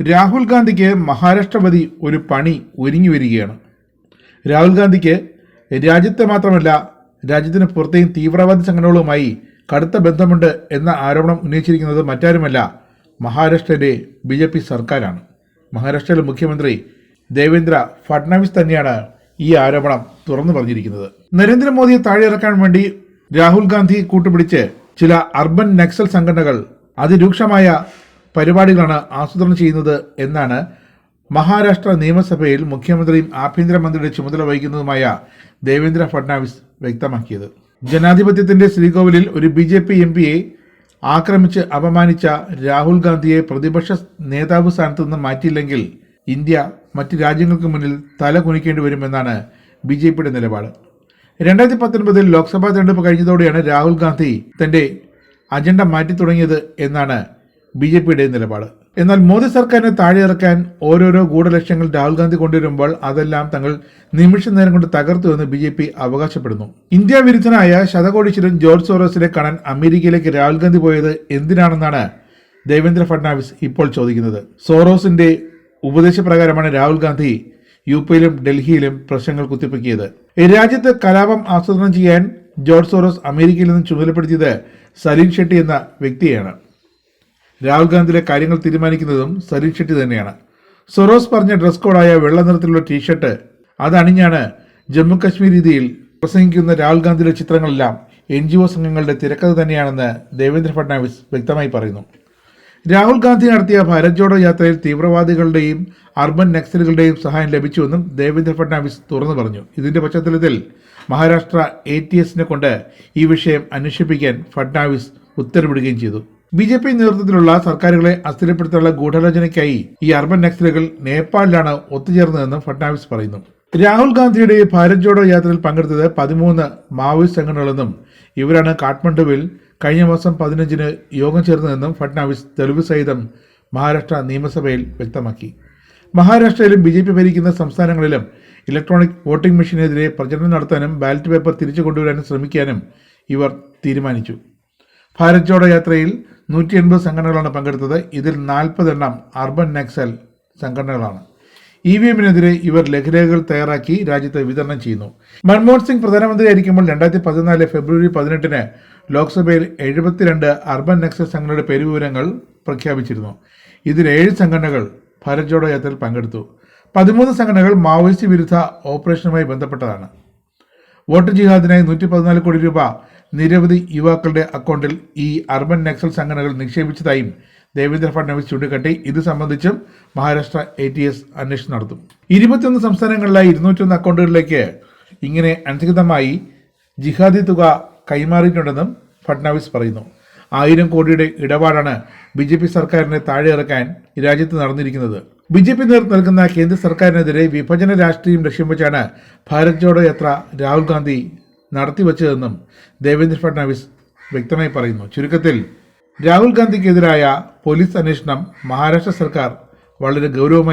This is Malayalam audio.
രാഹുൽ ഗാന്ധിക്ക് മഹാരാഷ്ട്രപതി ഒരു പണി ഒരുങ്ങി വരികയാണ്. രാഹുൽ ഗാന്ധിക്ക് രാജ്യത്തെ മാത്രമല്ല രാജ്യത്തിന് പുറത്തെയും തീവ്രവാദ സംഘടനകളുമായി കടുത്ത ബന്ധമുണ്ട് എന്ന ആരോപണം ഉന്നയിച്ചിരിക്കുന്നത് മറ്റാരുമല്ല മഹാരാഷ്ട്രയിലെ ബി ജെ പി സർക്കാരാണ്. മഹാരാഷ്ട്രയിലെ മുഖ്യമന്ത്രി ദേവേന്ദ്ര ഫഡ്നാവിസ് തന്നെയാണ് ഈ ആരോപണം തുറന്നു പറഞ്ഞിരിക്കുന്നത്. നരേന്ദ്രമോദിയെ താഴെയിറക്കാൻ വേണ്ടി രാഹുൽ ഗാന്ധി കൂട്ടുപിടിച്ച് ചില അർബൻ നക്സൽ സംഘടനകൾ അതിരൂക്ഷമായ പരിപാടികളാണ് ആസൂത്രണം ചെയ്യുന്നത് എന്നാണ് മഹാരാഷ്ട്ര നിയമസഭയിൽ മുഖ്യമന്ത്രിയും ആഭ്യന്തരമന്ത്രിയുടെ ചുമതല വഹിക്കുന്നതുമായ ദേവേന്ദ്ര ഫഡ്നാവിസ് വ്യക്തമാക്കിയത്. ജനാധിപത്യത്തിന്റെ ശ്രീകോവിലിൽ ഒരു ബി ജെ പി എം പിയെ ആക്രമിച്ച് അപമാനിച്ച രാഹുൽ ഗാന്ധിയെ പ്രതിപക്ഷ നേതാവ് സ്ഥാനത്ത് നിന്ന് മാറ്റിയില്ലെങ്കിൽ ഇന്ത്യ മറ്റ് രാജ്യങ്ങൾക്ക് മുന്നിൽ തല കുനിക്കേണ്ടി വരുമെന്നാണ് ബി ജെ പിയുടെ നിലപാട്. രണ്ടായിരത്തി പത്തൊൻപതിൽ ലോക്സഭാ തെരഞ്ഞെടുപ്പ് കഴിഞ്ഞതോടെയാണ് രാഹുൽ ഗാന്ധി തന്റെ അജണ്ട മാറ്റി തുടങ്ങിയത് എന്നാണ് ബി ജെ പിയുടെ നിലപാട്. എന്നാൽ മോദി സർക്കാരിനെ താഴെയിറക്കാൻ ഓരോരോ ഗൂഢലക്ഷ്യങ്ങൾ രാഹുൽ ഗാന്ധി കൊണ്ടുവരുമ്പോൾ അതെല്ലാം തങ്ങൾ നിമിഷ നേരം കൊണ്ട് തകർത്തു എന്ന് ബി ജെ പി അവകാശപ്പെടുന്നു. ഇന്ത്യ വിരുദ്ധനായ ശതകോടീശ്വരൻ ജോർജ് സോറോസിനെ കാണാൻ അമേരിക്കയിലേക്ക് രാഹുൽ ഗാന്ധി പോയത് എന്തിനാണെന്നാണ് ദേവേന്ദ്ര ഫഡ്നാവിസ് ഇപ്പോൾ ചോദിക്കുന്നത്. സോറോസിന്റെ ഉപദേശപ്രകാരമാണ് രാഹുൽ ഗാന്ധി യു പിയിലും ഡൽഹിയിലും പ്രശ്നങ്ങൾ കുത്തിപ്പൊക്കിയത്. രാജ്യത്ത് കലാപം ആസൂത്രണം ചെയ്യാൻ ജോർജ് സോറോസ് അമേരിക്കയിൽ നിന്ന് ചുമതലപ്പെടുത്തിയത് സലീം ഷെട്ടി എന്ന വ്യക്തിയാണ് രാഹുൽ ഗാന്ധിയിലെ കാര്യങ്ങൾ തീരുമാനിക്കുന്നതും സലീം ഷെട്ടി തന്നെയാണ്. സൊറോസ് പറഞ്ഞ ഡ്രസ് കോഡായ വെള്ള നിറത്തിലുള്ള ടീഷർട്ട് അതണിഞ്ഞാണ് ജമ്മു കാശ്മീർ രീതിയിൽ പ്രസംഗിക്കുന്ന രാഹുൽ ഗാന്ധിയുടെ ചിത്രങ്ങളെല്ലാം എൻ ജി ഒ സംഘങ്ങളുടെ തിരക്കഥ തന്നെയാണെന്ന് ദേവേന്ദ്ര ഫഡ്നാവിസ് വ്യക്തമായി പറയുന്നു. രാഹുൽ ഗാന്ധി നടത്തിയ ഭാരത് ജോഡോ യാത്രയിൽ തീവ്രവാദികളുടെയും അർബൻ നക്സലുകളുടെയും സഹായം ലഭിച്ചുവെന്നും ദേവേന്ദ്ര ഫഡ്നാവിസ് തുറന്നു പറഞ്ഞു. ഇതിന്റെ പശ്ചാത്തലത്തിൽ മഹാരാഷ്ട്ര എ ടി എസിനെ കൊണ്ട് ഈ വിഷയം അന്വേഷിപ്പിക്കാൻ ഫഡ്നാവിസ് ഉത്തരവിടുകയും ചെയ്തു. ബി ജെ പി നേതൃത്വത്തിലുള്ള സർക്കാരുകളെ അസ്ഥിരപ്പെടുത്താനുള്ള ഗൂഢാലോചനയ്ക്കായി ഈ അർബൻ നക്സലുകൾ നേപ്പാളിലാണ് ഒത്തുചേർന്നതെന്നും ഫട്നാവിസ് പറയുന്നു. രാഹുൽ ഗാന്ധിയുടെ ഭാരത് ജോഡോ യാത്രയിൽ പങ്കെടുത്തത് പതിമൂന്ന് മാവോയിസ്റ്റ് സംഘടനകളെന്നും ഇവരാണ് കാഠ്മണ്ഡുവിൽ കഴിഞ്ഞ മാസം പതിനഞ്ചിന് യോഗം ചേർന്നതെന്നും ഫട്നാവിസ് തെളിവ് സഹിതം മഹാരാഷ്ട്ര നിയമസഭയിൽ വ്യക്തമാക്കി. മഹാരാഷ്ട്രയിലും ബി ജെ പി ഭരിക്കുന്ന സംസ്ഥാനങ്ങളിലും ഇലക്ട്രോണിക് വോട്ടിംഗ് മെഷീനെതിരെ പ്രചരണം നടത്താനും ബാലറ്റ് പേപ്പർ തിരിച്ചു കൊണ്ടുവരാനും ശ്രമിക്കാനും ഇവർ തീരുമാനിച്ചു. ഭാരത് ജോഡോ യാത്രയിൽ നൂറ്റി എൺപത് സംഘടനകളാണ് പങ്കെടുത്തത്. ഇതിൽ നാൽപ്പത് എണ്ണം അർബൻ നക്സൽ സംഘടനകളാണ്. ഇ വി എമ്മിനെതിരെ ഇവർ ലഘുരേഖകൾ തയ്യാറാക്കി രാജ്യത്ത് വിതരണം ചെയ്യുന്നു. മൻമോഹൻ സിംഗ് പ്രധാനമന്ത്രിയായിരിക്കുമ്പോൾ രണ്ടായിരത്തി പതിനാല് ഫെബ്രുവരി പതിനെട്ടിന് ലോക്സഭയിൽ എഴുപത്തിരണ്ട് അർബൻ നക്സൽ സംഘടനയുടെ പേരുവിവരങ്ങൾ പ്രഖ്യാപിച്ചിരുന്നു. ഇതിൽ ഏഴ് സംഘടനകൾ ഭാരത് യാത്രയിൽ പങ്കെടുത്തു. പതിമൂന്ന് സംഘടനകൾ മാവോയിസ്റ്റ് വിരുദ്ധ ഓപ്പറേഷനുമായി ബന്ധപ്പെട്ടതാണ്. വോട്ട് ജിഹാദിനായി നൂറ്റി പതിനാല് കോടി രൂപ നിരവധി യുവാക്കളുടെ അക്കൗണ്ടിൽ ഈ അർബൻ നക്സൽ സംഘടനകൾ നിക്ഷേപിച്ചതായും ദേവേന്ദ്ര ഫഡ്നാവിസ് ചൂണ്ടിക്കാട്ടി. ഇത് സംബന്ധിച്ചും മഹാരാഷ്ട്ര എ ടി എസ് അന്വേഷണം നടത്തും. ഇരുപത്തിയൊന്ന് സംസ്ഥാനങ്ങളിലായി ഇരുന്നൂറ്റൊന്ന് അക്കൗണ്ടുകളിലേക്ക് ഇങ്ങനെ അനധികൃതമായി ജിഹാദി തുക കൈമാറിയിട്ടുണ്ടെന്നും ഫഡ്നാവിസ് പറയുന്നു. ആയിരം കോടിയുടെ ഇടപാടാണ് ബി ജെ പി സർക്കാരിനെ താഴെ ഇറക്കാൻ രാജ്യത്ത് നടന്നിരിക്കുന്നത്. ബി ജെ പി നേതൃത്വം നൽകുന്ന കേന്ദ്ര സർക്കാരിനെതിരെ വിഭജന രാഷ്ട്രീയം ലക്ഷ്യം വെച്ചാണ് ഭാരത് ജോഡോ യാത്ര രാഹുൽ ഗാന്ധി നടത്തിവച്ചതെന്നും ദേവേന്ദ്ര ഫഡ്നാവിസ് വ്യക്തമായി പറയുന്നു. ചുരുക്കത്തിൽ രാഹുൽ ഗാന്ധിക്കെതിരായ പോലീസ് അന്വേഷണം മഹാരാഷ്ട്ര സർക്കാർ വളരെ ഗൗരവമായി